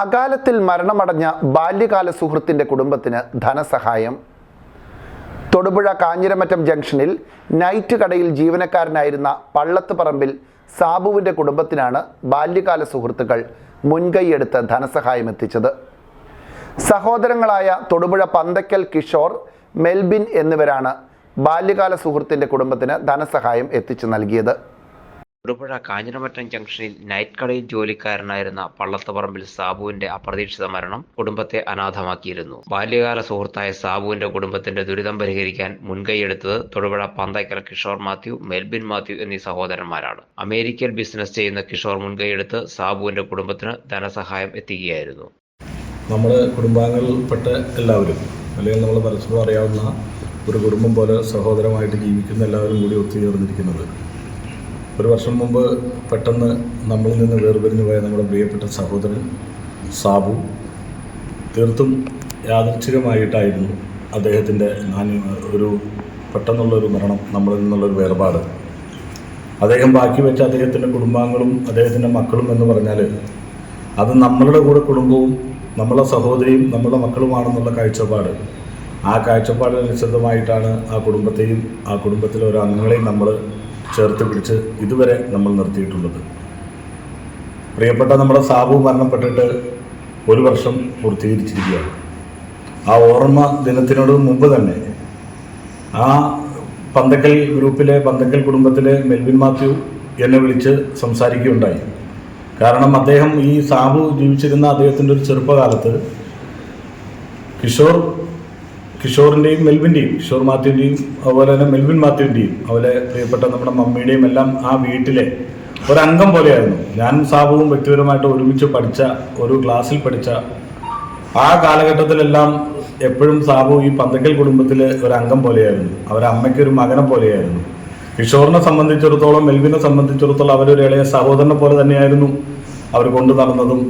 അകാലത്തിൽ മരണമടഞ്ഞ ബാല്യകാല സുഹൃത്തിന്റെ കുടുംബത്തിന് ധനസഹായം. തൊടുപുഴ കാഞ്ഞിരമറ്റം ജംഗ്ഷനിൽ നൈറ്റ് കടയിൽ ജീവനക്കാരനായിരുന്ന പള്ളത്ത് പറമ്പിൽ സാബുവിന്റെ കുടുംബത്തിനാണ് ബാല്യകാല സുഹൃത്തുക്കൾ മുൻകൈയെടുത്ത് ധനസഹായം എത്തിച്ചത്. സഹോദരങ്ങളായ തൊടുപുഴ പന്തക്കൽ കിഷോർ മെൽബിൻ എന്നിവരാണ് ബാല്യകാല സുഹൃത്തിന്റെ കുടുംബത്തിന് ധനസഹായം എത്തിച്ചു നൽകിയത്. തൊടുപുഴ കാഞ്ഞിരമറ്റം ജംഗ്ഷനിൽ നൈറ്റ് കടയിൽ ജോലിക്കാരനായിരുന്ന പള്ളത്തപറമ്പിൽ സാബുവിന്റെ അപ്രതീക്ഷിത മരണം കുടുംബത്തെ അനാഥമാക്കിയിരുന്നു. ബാല്യകാല സുഹൃത്തായ സാബുവിന്റെ കുടുംബത്തിന്റെ ദുരിതം പരിഹരിക്കാൻ മുൻകൈയെടുത്തത് തൊടുപുഴ പന്തയ്ക്കൽ കിഷോർ മാത്യു മെൽബിൻ മാത്യു എന്നീ സഹോദരന്മാരാണ്. അമേരിക്കയിൽ ബിസിനസ് ചെയ്യുന്ന കിഷോർ മുൻകൈയെടുത്ത് സാബുവിന്റെ കുടുംബത്തിന് ധനസഹായം എത്തിക്കുകയായിരുന്നു. നമ്മുടെ കുടുംബാംഗങ്ങളിൽപ്പെട്ട എല്ലാവരും അല്ലെങ്കിൽ നമ്മൾ പരസ്പരം അറിയാവുന്ന ഒരു കുടുംബം പോലെ സഹോദരമായിട്ട് ജീവിക്കുന്ന എല്ലാവരും കൂടി ഒത്തുചേർന്നിരിക്കുന്നത് ഒരു വർഷം മുമ്പ് പെട്ടെന്ന് നമ്മളിൽ നിന്ന് വേർപിരിഞ്ഞു പോയ നമ്മുടെ പ്രിയപ്പെട്ട സഹോദരൻ സാബു തീർത്തും യാദൃച്ഛികമായിട്ടായിരുന്നു അദ്ദേഹത്തിന്റെ നാന്യ ഒരു പെട്ടെന്നുള്ളൊരു മരണം നമ്മളിൽ നിന്നുള്ളൊരു വേർപാട്. അദ്ദേഹം ബാക്കി വെച്ച അദ്ദേഹത്തിന്റെ കുടുംബാംഗങ്ങളും അദ്ദേഹത്തിന്റെ മക്കളും എന്ന് പറഞ്ഞാൽ അത് നമ്മളുടെ കൂടെ കുടുംബവും നമ്മളെ സഹോദരിയും നമ്മളെ മക്കളുമാണെന്നുള്ള കാഴ്ചപ്പാട്. ആ കാഴ്ചപ്പാടിനനുസൃതമായിട്ടാണ് ആ കുടുംബത്തെയും ആ കുടുംബത്തിലെ ഒരു അംഗങ്ങളെയും നമ്മൾ ചേർത്ത് പിടിച്ച് ഇതുവരെ നമ്മൾ നിർത്തിയിട്ടുള്ളത്. പ്രിയപ്പെട്ട നമ്മുടെ സാബു മരണപ്പെട്ടിട്ട് ഒരു വർഷം പൂർത്തീകരിച്ചിരിക്കുകയാണ്. ആ ഓർമ്മ ദിനത്തിനോട് മുമ്പ് തന്നെ ആ പന്തക്കൽ ഗ്രൂപ്പിലെ പന്തക്കൽ കുടുംബത്തിലെ മെൽവിൻ മാത്യു എന്നെ വിളിച്ച് സംസാരിക്കുകയുണ്ടായി. കാരണം അദ്ദേഹം ഈ സാബു ജീവിച്ചിരുന്ന അദ്ദേഹത്തിന്റെ ഒരു ചെറുപ്പകാലത്ത് കിഷോർ കിഷോറിന്റെയും മെൽവിന്റെയും കിഷോർ മാത്യുവിന്റെയും അതുപോലെ തന്നെ മെൽവിൻ മാത്യുവിന്റെയും അതുപോലെ പ്രിയപ്പെട്ട നമ്മുടെ മമ്മിയുടെയും എല്ലാം ആ വീട്ടിലെ ഒരംഗം പോലെയായിരുന്നു. ഞാനും സാബുവും വ്യക്തിപരമായിട്ട് ഒരുമിച്ച് പഠിച്ച ഒരു ക്ലാസ്സിൽ പഠിച്ച ആ കാലഘട്ടത്തിലെല്ലാം എപ്പോഴും സാബു ഈ പന്തക്കൽ കുടുംബത്തിലെ ഒരു അംഗം പോലെയായിരുന്നു. അവരെ അമ്മയ്ക്ക് ഒരു മകനെ പോലെയായിരുന്നു. കിഷോറിനെ സംബന്ധിച്ചിടത്തോളം മെൽവിനെ സംബന്ധിച്ചിടത്തോളം അവരൊരു ഇളയ സഹോദരനെ പോലെ തന്നെയായിരുന്നു അവർ കൊണ്ടു നടന്നതും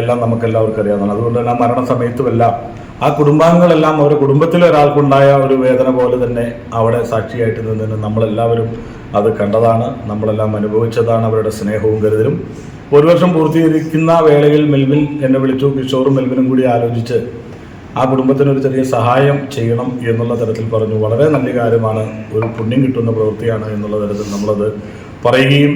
എല്ലാം നമുക്കെല്ലാവർക്കും അറിയാവുന്നതാണ്. അതുകൊണ്ട് തന്നെ ആ മരണസമയത്തുമെല്ലാം ആ കുടുംബാംഗങ്ങളെല്ലാം അവരുടെ കുടുംബത്തിലെ ഒരാൾക്കുണ്ടായ ഒരു വേദന പോലെ തന്നെ അവിടെ സാക്ഷിയായിട്ട് നിന്നതിന് നമ്മളെല്ലാവരും അത് കണ്ടതാണ്. നമ്മളെല്ലാം അനുഭവിച്ചതാണ് അവരുടെ സ്നേഹവും കരുതലും. ഒരു വർഷം പൂർത്തീകരിക്കുന്ന വേളയിൽ മെൽവിൻ എന്നെ വിളിച്ചു. കിഷോറും മെൽവിനും കൂടി ആലോചിച്ച് ആ കുടുംബത്തിന് ഒരു ചെറിയ സഹായം ചെയ്യണം എന്നുള്ള തരത്തിൽ പറഞ്ഞു. വളരെ നല്ല കാര്യമാണ്. ഒരു പുണ്യം കിട്ടുന്ന പ്രവൃത്തിയാണ് എന്നുള്ള തരത്തിൽ നമ്മളത് പറയുകയും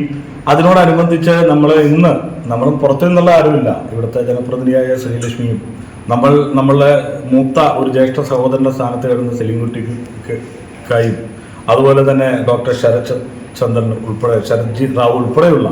അതിനോടനുബന്ധിച്ച് നമ്മൾ ഇന്ന് നമ്മൾ പുറത്തു നിന്നുള്ള ആരുമില്ല. ഇവിടുത്തെ ജനപ്രതിനിധിയായ ശ്രീലക്ഷ്മിയും നമ്മൾ നമ്മളുടെ മൂത്ത ഒരു ജ്യേഷ്ഠ സഹോദരന്റെ സ്ഥാനത്ത് കിടന്ന സെലിൻകുട്ടിക്കായും അതുപോലെ തന്നെ ഡോക്ടർ ശരത് ചന്ദ്രൻ ഉൾപ്പെടെ ശരത്ജി റാവു ഉൾപ്പെടെയുള്ള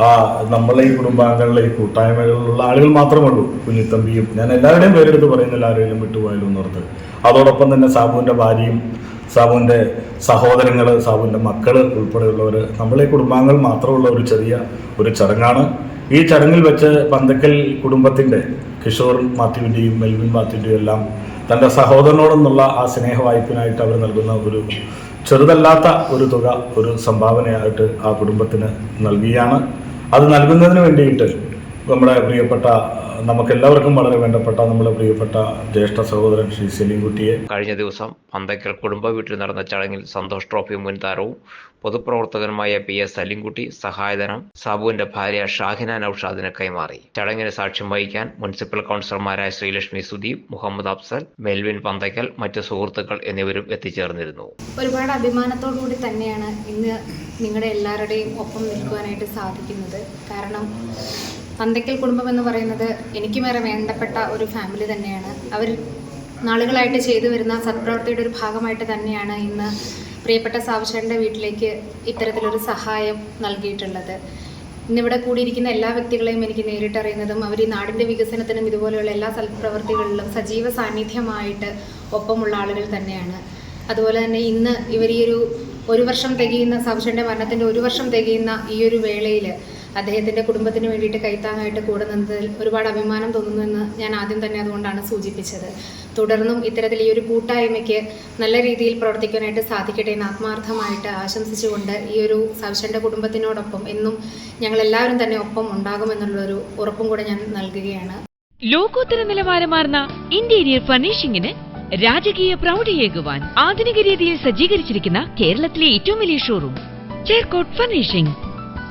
ആ നമ്മളെ ഈ കുടുംബാംഗങ്ങളിലെ ഈ കൂട്ടായ്മകളിലുള്ള ആളുകൾ മാത്രമേ ഉള്ളൂ. കുഞ്ഞിത്തമ്പിയും ഞാൻ എല്ലാവരുടെയും പേരെടുത്ത് പറയുന്നില്ല ആരെങ്കിലും വിട്ടുപോയാലും എന്നോർത്ത് അതോടൊപ്പം തന്നെ സാബുവിന്റെ ഭാര്യയും സാബുവിന്റെ സഹോദരങ്ങൾ സാബുവിന്റെ മക്കൾ ഉൾപ്പെടെയുള്ളവർ നമ്മളെ കുടുംബാംഗങ്ങൾ മാത്രമുള്ള ഒരു ചെറിയ ഒരു ചടങ്ങാണ്. ഈ ചടങ്ങിൽ വെച്ച് പന്തക്കൽ കുടുംബത്തിന്റെ കിഷോർ മാത്യുവിന്റെയും മെൽവിൻ മാത്യുവിന്റെയും എല്ലാം തന്റെ സഹോദരനോടെന്നുള്ള ആ സ്നേഹ വായ്പിനായിട്ട് അവർ നൽകുന്ന ഒരു ചെറുതല്ലാത്ത ഒരു തുക ഒരു സംഭാവനയായിട്ട് ആ കുടുംബത്തിന് നൽകിയാണ്. അത് നൽകുന്നതിന് വേണ്ടിയിട്ട് നമ്മുടെ പ്രിയപ്പെട്ട നമുക്കെല്ലാവർക്കും വളരെ വേണ്ടപ്പെട്ട നമ്മുടെ പ്രിയപ്പെട്ട ജ്യേഷ്ഠ സഹോദരൻ ശ്രീ സെലിംകുട്ടിയെ കഴിഞ്ഞ ദിവസം പന്തയ്ക്കൽ കുടുംബ വീട്ടിൽ നടന്ന ചടങ്ങിൽ സന്തോഷ് ട്രോഫി മുൻ താരവും പൊതുപ്രവർത്തകനുമായ പി എസ് സലിംകുട്ടി സഹായധനം സാബുവിന്റെ ഭാര്യ ഷാഹിന നൌഷാദിന് കൈമാറി. ചടങ്ങിന് സാക്ഷ്യം വഹിക്കാൻ മുനിസിപ്പൽ കൗൺസിലർമാരായ ശ്രീലക്ഷ്മി സുദീപ് മുഹമ്മദ് അഫ്സൽ മെൽവിൻ പന്തയ്ക്കൽ മറ്റ് സുഹൃത്തുക്കൾ എന്നിവരും എത്തിച്ചേർന്നിരുന്നു. ഒരുപാട് അഭിമാനത്തോടു കൂടി തന്നെയാണ് ഇന്ന് നിങ്ങളുടെ എല്ലാവരുടെയും ഒപ്പം നിൽക്കുവാനായിട്ട് സാധിക്കുന്നത്. കാരണം പന്തയ്ക്കൽ കുടുംബം എന്ന് പറയുന്നത് എനിക്ക് എനിക്കുമേറെ വേണ്ടപ്പെട്ട ഒരു ഫാമിലി തന്നെയാണ്. അവർ നാളുകളായിട്ട് ചെയ്തു വരുന്ന സത്പ്രവർത്തിയുടെ ഒരു ഭാഗമായിട്ട് തന്നെയാണ് ഇന്ന് പ്രിയപ്പെട്ട സാവശേന്റെ വീട്ടിലേക്ക് ഇത്തരത്തിലൊരു സഹായം നൽകിയിട്ടുള്ളത്. ഇന്നിവിടെ കൂടിയിരിക്കുന്ന എല്ലാ വ്യക്തികളെയും എനിക്ക് നേരിട്ടറിയുന്നതും അവർ ഈ നാടിന്റെ വികസനത്തിനും ഇതുപോലെയുള്ള എല്ലാ സൽപ്രവർത്തികളിലും സജീവ സാന്നിധ്യമായിട്ട് ഒപ്പമുള്ള ആളുകൾ തന്നെയാണ്. അതുപോലെ തന്നെ ഇന്ന് ഇവർ ഈ ഒരു ഒരു വർഷം തികയുന്ന സാവശേന്റെ മരണത്തിന്റെ ഒരു വർഷം തികയുന്ന ഈ ഒരു വേളയിൽ അദ്ദേഹത്തിന്റെ കുടുംബത്തിന് വേണ്ടിയിട്ട് കൈത്താങ്ങായിട്ട് കൂടെ നിന്നതിൽ ഒരുപാട് അഭിമാനം തോന്നുന്നുവെന്ന് ഞാൻ ആദ്യം തന്നെ അതുകൊണ്ടാണ് സൂചിപ്പിച്ചത്. തുടർന്നും ഇത്തരത്തിൽ ഈ ഒരു കൂട്ടായ്മയ്ക്ക് നല്ല രീതിയിൽ പ്രവർത്തിക്കാനായിട്ട് സാധിക്കട്ടെ എന്ന് ആത്മാർത്ഥമായിട്ട് ആശംസിച്ചുകൊണ്ട് ഈ ഒരു സവിശന്റെ കുടുംബത്തിനോടൊപ്പം എന്നും ഞങ്ങളെല്ലാവരും തന്നെ ഒപ്പം ഉണ്ടാകുമെന്നുള്ളൊരു ഉറപ്പും കൂടെ ഞാൻ നൽകുകയാണ്. ലോകോത്തര നിലവാരമാർന്ന ഇന്റീരിയർ ഫർണിഷിംഗിന് രാജകീയ പ്രൗഢിയേകുവാൻ ആധുനിക രീതിയിൽ സജ്ജീകരിച്ചിരിക്കുന്ന കേരളത്തിലെ ഏറ്റവും വലിയ ഷോറൂം ചേർക്കോട്ട് ഫർണിഷിംഗ്.